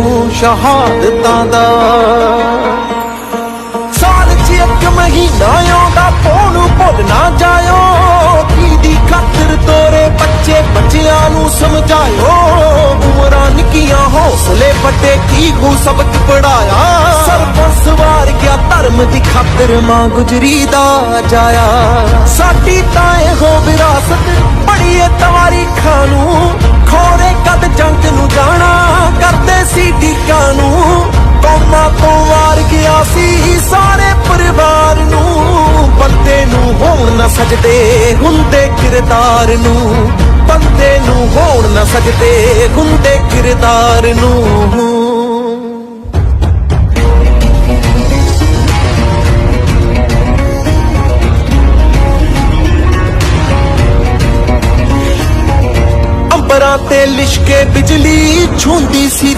ਨੂੰ ਸ਼ਹਾਦਤਾਂ ਦਾ। ਸਾਲ ਚ ਇੱਕ ਮਹੀਨਾ ਆਉਂਦਾ ਪੋਨੂੰ ਭੁੱਲ ਨਾ ਜਾਇਓ। ਕੀ ਦੀ ਖਾਤਰ ਤੋਰੇ ਬੱਚੇ, ਬੱਚਿਆਂ ਨੂੰ ਸਮਝਾਇਓ। ਉਮਰਾਂ ਨਿੱਕੀਆਂ, ਹੌਸਲੇ ਵੱਡੇ ਕੀ ਗੂ ਸਬਕ ਪੜਾਇਆ ਸਰਬੰਸ ਵਾਰ ਗਿਆ ਧਰਮ ਦੀ ਖਾਤਰ ਮਾਂ ਗੁਜਰੀ ਦਾ ਜਾਇਆ। ਸਾਡੀ ਤਾਂ ਇਹੋ ਵਿਰਾਸਤ ਹੋਣ ਨਾ ਸਜਦੇ ਹੁੰਦੇ ਕਿਰਦਾਰ ਨੂੰ, ਬੰਦੇ ਨੂੰ ਹੋਣ ਨਾ ਸਜਦੇ ਹੁੰਦੇ ਕਿਰਦਾਰ ਨੂੰ। ਅੰਬਰਾਂ ਤੇ ਲਿਸ਼ਕੇ ਬਿਜਲੀ ਛੁੰਦੀ ਸੀ